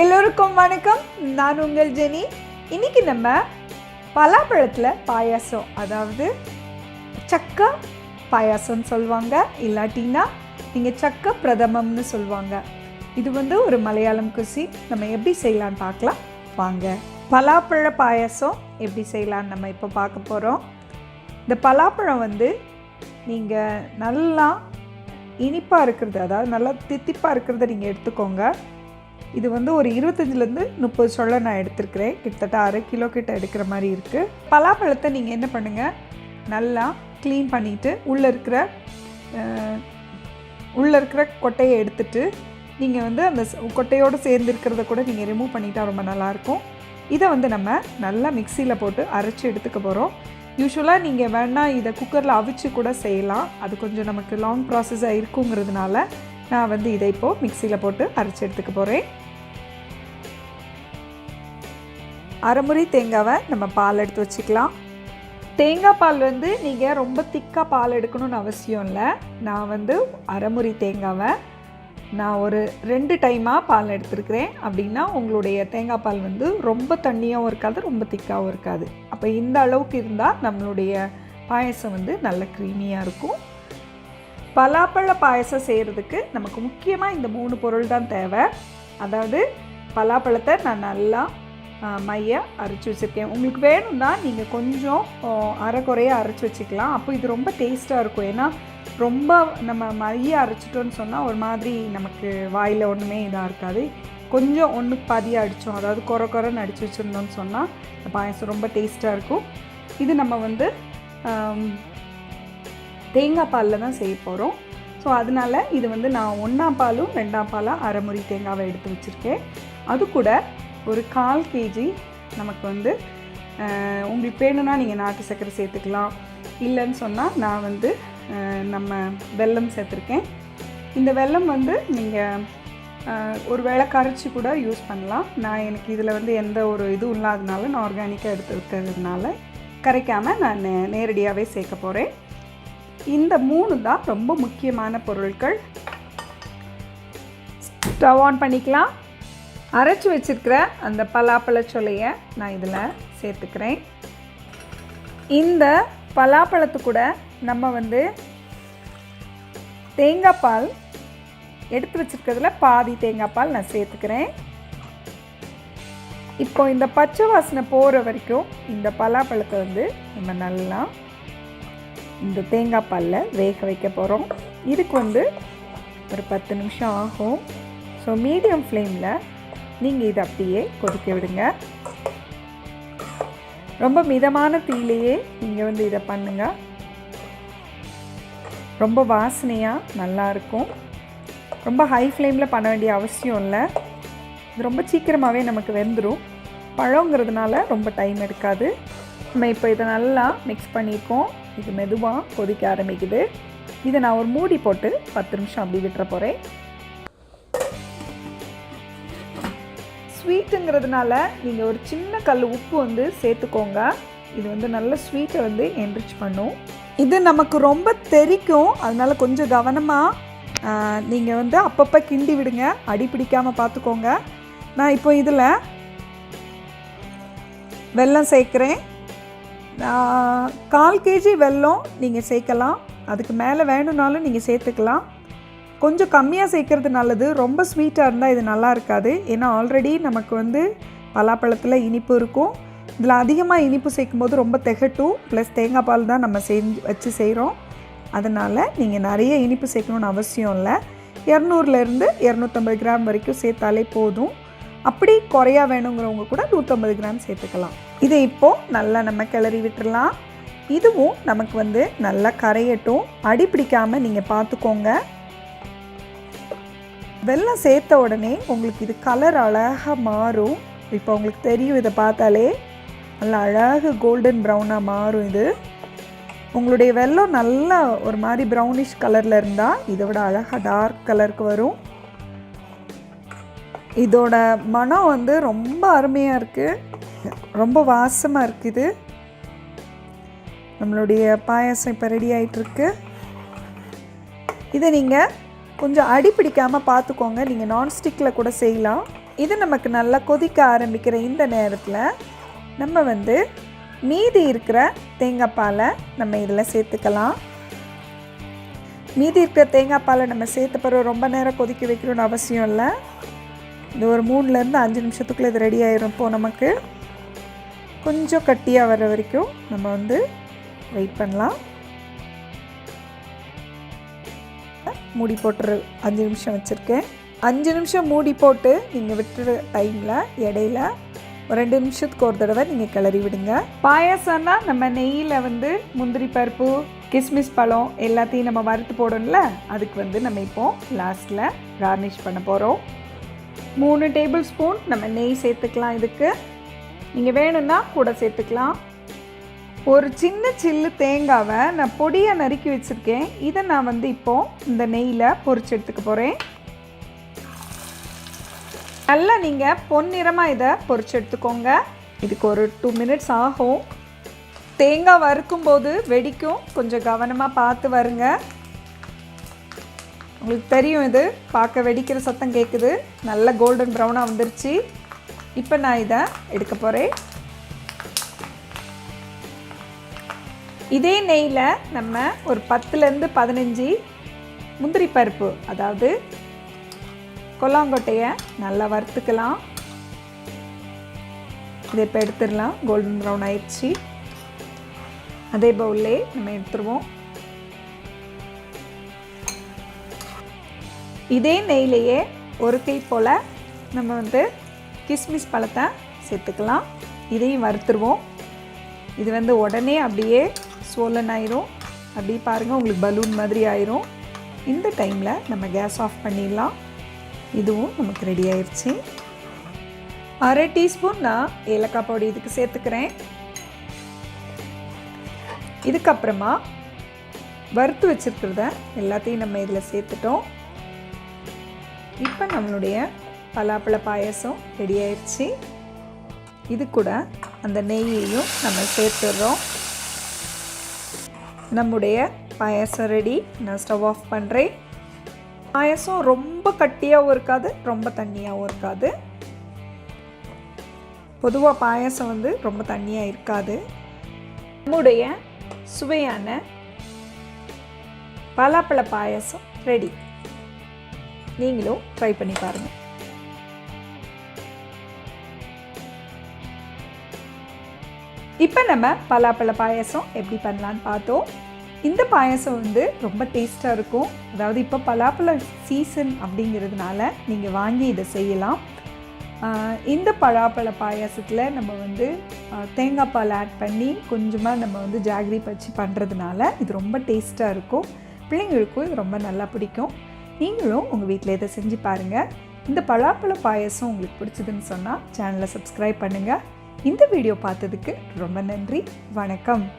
எல்லோருக்கும் வணக்கம். நான் உங்கள் ஜெனி. இன்னைக்கு நம்ம பலாப்பழத்தில் பாயாசம் அதாவது சக்க பாயாசம்னு சொல்லுவாங்க. இல்லாட்டின்னா நீங்கள் சக்க பிரதமம்னு சொல்லுவாங்க. இது வந்து ஒரு மலையாளம் குசி. நம்ம எப்படி செய்யலான்னு பார்க்கலாம். வாங்க. பலாப்பழ பாயாசம் எப்படி செய்யலான்னு நம்ம இப்போ பார்க்க போகிறோம் இந்த பலாப்பழம் வந்து நீங்கள் நல்லா இனிப்பாக இருக்கிறது அதாவது நல்லா தித்திப்பாக இருக்கிறத நீங்கள் எடுத்துக்கோங்க. இது வந்து ஒரு இருபத்தஞ்சிலேருந்து முப்பது சொல்ல நான் எடுத்துருக்கிறேன். கிட்டத்தட்ட அரை கிலோ கிட்ட எடுக்கிற மாதிரி இருக்குது பலாப்பழத்தை நீங்கள் என்ன பண்ணுங்கள் நல்லா க்ளீன் பண்ணிவிட்டு உள்ளே இருக்கிற உள்ளே இருக்கிற கொட்டையை எடுத்துட்டு நீங்கள் வந்து அந்த கொட்டையோடு சேர்ந்து இருக்கிறத கூட நீங்கள் ரிமூவ் பண்ணிட்டா ரொம்ப நல்லாயிருக்கும் இதை வந்து நம்ம நல்லா மிக்சியில் போட்டு அரைச்சி எடுத்துக்க போகிறோம் யூஸ்வலாக நீங்கள் வேணால் இதை குக்கரில் அவிச்சு கூட செய்யலாம். அது கொஞ்சம் நமக்கு லாங் ப்ராசஸாக இருக்குங்கிறதுனால நான் வந்து இதை இப்போது மிக்சியில் போட்டு அரைச்சி எடுத்துக்க போகிறேன் அரைமுறை தேங்காவை நம்ம பால் எடுத்து வச்சுக்கலாம். தேங்காய் பால் வந்து நீங்கள் ரொம்ப திக்காக பால் எடுக்கணும்னு அவசியம் இல்லை. நான் வந்து அரைமுறை தேங்காவை நான் ஒரு ரெண்டு டைமாக பால் எடுத்துருக்கிறேன். அப்படின்னா உங்களுடைய தேங்காய் பால் வந்து ரொம்ப தண்ணியாகவும் இருக்காது ரொம்ப திக்காகவும் இருக்காது. அப்போ இந்த அளவுக்கு இருந்தால் நம்மளுடைய பாயசம் வந்து நல்ல க்ரீமியாக இருக்கும். பலாப்பழ பாயசம் செய்கிறதுக்கு நமக்கு முக்கியமாக இந்த மூணு பொருள் தான் தேவை. அதாவது பலாப்பழத்தை நான் நல்லா மைய அரைச்சி வச்சுருக்கேன். உங்களுக்கு வேணும்னா நீங்கள் கொஞ்சம் அரைக்குறையாக அரைச்சி வச்சுக்கலாம். அப்போ இது ரொம்ப டேஸ்ட்டாக இருக்கும். ஏன்னா ரொம்ப நம்ம மைய அரைச்சிட்டோன்னு சொன்னால் ஒரு மாதிரி நமக்கு வாயில் ஒன்றுமே இதாக இருக்காது. கொஞ்சம் ஒன்று பதியாக அடித்தோம் அதாவது குறை குறைன்னு அடித்து வச்சுருந்தோம்னு சொன்னால் இந்த பாயசம் ரொம்ப டேஸ்ட்டாக இருக்கும். இது நம்ம வந்து தேங்காய் பாலில் தான் செய்ய போகிறோம் ஸோ அதனால இது வந்து நான் ஒன்றாம் பாலும் ரெண்டாம் பாலாக அரைமுறி தேங்காவை எடுத்து வச்சுருக்கேன். அது கூட ஒரு கால் கேஜி நமக்கு வந்து உங்களுக்கு வேணும்னா நீங்கள் நாட்டு சர்க்கரை சேர்த்துக்கலாம். இல்லைன்னு சொன்னால் நான் வந்து நம்ம வெல்லம் சேர்த்துருக்கேன். இந்த வெல்லம் வந்து நீங்கள் ஒரு வேளை கரைச்சி கூட யூஸ் பண்ணலாம். நான் எனக்கு இதில் வந்து எந்த ஒரு இதுவும் இல்லாததுனால நான் ஆர்கானிக்காக எடுத்து இருக்கிறதுனால கரைக்காமல் நான் நே- நேரடியாகவே சேர்க்க போகிறேன் இந்த மூணு தான் ரொம்ப முக்கியமான பொருட்கள். ஸ்டவ் ஆன் பண்ணிக்கலாம். அரைச்சி வச்சிருக்கிற அந்த பலாப்பழ சொலையை நான் இதில் சேர்த்துக்கிறேன். இந்த பலாப்பழத்து கூட நம்ம வந்து தேங்காய் பால் எடுத்து வச்சுருக்கிறதுல பாதி தேங்காய் பால் நான் சேர்த்துக்கிறேன். இப்போ இந்த பச்சை வாசனை போகிற வரைக்கும் இந்த பலாப்பழத்தை வந்து நம்ம நல்லா இந்த தேங்காய் பாலில் வேக வைக்க போகிறோம் இதுக்கு வந்து ஒரு பத்து நிமிஷம் ஆகும். ஸோ மீடியம் ஃப்ளேமில் நீங்கள் இதை அப்படியே கொதிக்க விடுங்க. ரொம்ப மிதமான தீலையே நீங்கள் வந்து இதை பண்ணுங்கள் ரொம்ப வாசனையாக நல்லாயிருக்கும் ரொம்ப ஹை ஃப்ளேமில் பண்ண வேண்டிய அவசியம் இல்லை. இது ரொம்ப சீக்கிரமாகவே நமக்கு வெந்துடும் பழங்கிறதுனால ரொம்ப டைம் எடுக்காது. நம்ம இப்போ இதை நல்லா மிக்ஸ் பண்ணியிருக்கோம் இது மெதுவாக கொதிக்க ஆரம்பிக்குது. இதை நான் ஒரு மூடி போட்டு பத்து நிமிஷம் அப்படி விட்டுற போகிறேன் ஸ்வீட்டுங்கிறதுனால நீங்கள் ஒரு சின்ன கல் உப்பு வந்து சேர்த்துக்கோங்க. இது வந்து நல்ல ஸ்வீட்டை வந்து என்ரிச் பண்ணும். இது நமக்கு ரொம்ப தெரிக்கும். அதனால் கொஞ்சம் கவனமாக நீங்கள் வந்து அப்பப்போ கிண்டி விடுங்க. அடி பிடிக்காமல் பார்த்துக்கோங்க. நான் இப்போ இதில் வெல்லம் சேர்க்குறேன். கால் கேஜி வெல்லம் நீங்கள் சேர்க்கலாம். அதுக்கு மேலே வேணும்னாலும் நீங்கள் சேர்த்துக்கலாம். கொஞ்சம் கம்மியாக சேர்க்கறது நல்லது. ரொம்ப ஸ்வீட்டாக இருந்தால் இது நல்லா இருக்காது. ஏன்னா ஆல்ரெடி நமக்கு வந்து பலாப்பழத்தில் இனிப்பு இருக்கும். இதில் அதிகமாக இனிப்பு சேர்க்கும்போது ரொம்ப திகட்டும். ப்ளஸ் தேங்காய் பால் தான் நம்ம செஞ்சு வச்சு செய்கிறோம் அதனால் நீங்கள் நிறைய இனிப்பு சேர்க்கணுன்னு அவசியம் இல்லை. இரநூறுலேருந்து இரநூத்தம்பது கிராம் வரைக்கும் சேர்த்தாலே போதும். அப்படி குறையா வேணுங்கிறவங்க கூட நூற்றம்பது கிராம் சேர்த்துக்கலாம். இதை இப்போது நல்லா நம்ம கிளறி விட்டுடலாம் இதுவும் நமக்கு வந்து நல்லா கரையட்டும். அடி பிடிக்காமல் நீங்கள் பார்த்துக்கோங்க. வெல்லம் சேர்த்த உடனே உங்களுக்கு இது கலர் அழகாக மாறும். இப்போ உங்களுக்கு தெரியும் இதை பார்த்தாலே. நல்லா அழகு கோல்டன் ப்ரௌனாக மாறும் இது. உங்களுடைய வெல்லம் நல்லா ஒரு மாதிரி ப்ரௌனிஷ் கலரில் இருந்தால் இதை விட அழகாக டார்க் கலருக்கு வரும். இதோட மனம் வந்து ரொம்ப அருமையாக இருக்குது ரொம்ப வாசமாக இருக்குது. நம்மளுடைய பாயாசம் இப்போ ரெடி ஆகிட்டுருக்கு இதை நீங்கள் கொஞ்சம் அடி பிடிக்காமல் பார்த்துக்கோங்க. நீங்கள் நான்ஸ்டிக்கில் கூட செய்யலாம். இது நமக்கு நல்லா கொதிக்க ஆரம்பிக்கிற இந்த நேரத்தில் நம்ம வந்து மீதி இருக்கிற தேங்காய் பாலை நம்ம இதில் சேர்த்துக்கலாம். மீதி இருக்கிற தேங்காய் பாலை நம்ம சேர்த்த பிறகு ரொம்ப நேரம் கொதிக்க வைக்கணும்னு அவசியம் இல்லை. இது ஒரு மூணுலேருந்து அஞ்சு நிமிஷத்துக்குள்ளே இது ரெடி ஆயிரும் இப்போது நமக்கு. கொஞ்சம் கட்டியாக வர வரைக்கும் நம்ம வந்து வெயிட் பண்ணலாம். மூடி போட்டுரு அஞ்சு நிமிஷம் வச்சுருக்கேன். அஞ்சு நிமிஷம் மூடி போட்டு நீங்கள் விட்டுற டைமில் இடையில ஒரு ரெண்டு நிமிஷத்துக்கு ஒரு தடவை நீங்கள் கிளறி விடுங்க. பாயாசம்னா நம்ம நெய்யில் வந்து முந்திரி பருப்பு கிஸ்மிஸ் பழம் எல்லாத்தையும் நம்ம வறுத்து போடணும்ல அதுக்கு வந்து நம்ம இப்போது லாஸ்ட்டில் கார்னிஷ் பண்ண போகிறோம் மூணு டேபிள் ஸ்பூன் நம்ம நெய் சேர்த்துக்கலாம் இதுக்கு. நீங்கள் வேணும்னா கூட சேர்த்துக்கலாம். ஒரு சின்ன சில்லு தேங்காவை நான் பொடியை நறுக்கி வச்சுருக்கேன். இதை நான் வந்து இப்போது இந்த நெய்யில் பொறிச்சு எடுத்துக்க போகிறேன் நல்லா நீங்கள் பொன்னிறமாக இதை பொறிச்சு எடுத்துக்கோங்க. இதுக்கு ஒரு டூ மினிட்ஸ் ஆகும். தேங்காய் வறுக்கும்போது வெடிக்கும். கொஞ்சம் கவனமாக பார்த்து வருங்க. உங்களுக்கு தெரியும் இது. பார்க்க வெடிக்கிற சத்தம் கேட்குது நல்ல கோல்டன் ப்ரௌனாக வந்துருச்சு. இப்போ நான் இதை எடுக்க போகிறேன் இதே நெய்யில் நம்ம ஒரு பத்துலேருந்து பதினஞ்சு முந்திரி பருப்பு அதாவது கொல்லாங்கொட்டையை நல்லா வறுத்துக்கலாம். இதை இப்போ எடுத்துடலாம். கோல்டன் ப்ரௌன் ஆயிடுச்சு. அதே பவுல்லே நம்ம எடுத்துருவோம். இதே நெய்லேயே ஒரு கை போல் நம்ம வந்து கிஸ்மிஸ் பழத்தை சேர்த்துக்கலாம். இதையும் வறுத்துருவோம். இது வந்து உடனே அப்படியே சோலன் ஆயிரும். அப்படியே பாருங்கள் உங்களுக்கு பலூன் மாதிரி ஆயிரும். இந்த டைமில் நம்ம கேஸ் ஆஃப் பண்ணிடலாம். இதுவும் நமக்கு ரெடி ஆயிடுச்சு அரை டீஸ்பூன் நான் ஏலக்காய் பொடி இதுக்கு சேர்த்துக்கிறேன். இதுக்கப்புறமா வறுத்து வச்சுருக்கிறத எல்லாத்தையும் நம்ம இதில் சேர்த்துட்டோம். இப்போ நம்மளுடைய பலாப்பழ பாயசம் ரெடி ஆயிடுச்சு. இது கூட அந்த நெய்யையும் நம்ம சேர்த்துடுறோம். நம்முடைய பாயசம் ரெடி நான் ஸ்டவ் ஆஃப் பண்ணுறேன் பாயசம் ரொம்ப கட்டியாகவும் இருக்காது ரொம்ப தண்ணியாகவும் இருக்காது. பொதுவாக பாயசம் வந்து ரொம்ப தண்ணியாக இருக்காது. நம்முடைய சுவையான பலாப்பழ பாயசம் ரெடி நீங்களும் ட்ரை பண்ணி பாருங்கள் இப்போ நம்ம பலாப்பழ பாயசம் எப்படி பண்ணலான்னு பார்த்தோம். இந்த பாயசம் வந்து ரொம்ப டேஸ்ட்டாக இருக்கும். அதாவது இப்போ பலாப்பழ சீசன் அப்படிங்கிறதுனால நீங்கள் வாங்கி இதை செய்யலாம். இந்த பலாப்பழ பாயாசத்தில் நம்ம வந்து தேங்காய் பால் ஆட் பண்ணி கொஞ்சமாக நம்ம வந்து ஜாகரி பச்சு பண்ணுறதுனால இது ரொம்ப டேஸ்ட்டாக இருக்கும். பிள்ளைங்களுக்கும் இது ரொம்ப நல்லா பிடிக்கும். நீங்களும் உங்கள் வீட்டில் இதை செஞ்சு பாருங்கள் இந்த பலாப்பழ பாயசம் உங்களுக்கு பிடிச்சதுன்னு சொன்னால் சேனலை சப்ஸ்கிரைப் பண்ணுங்கள் இந்த வீடியோ பார்த்ததுக்கு ரொம்ப நன்றி. வணக்கம்.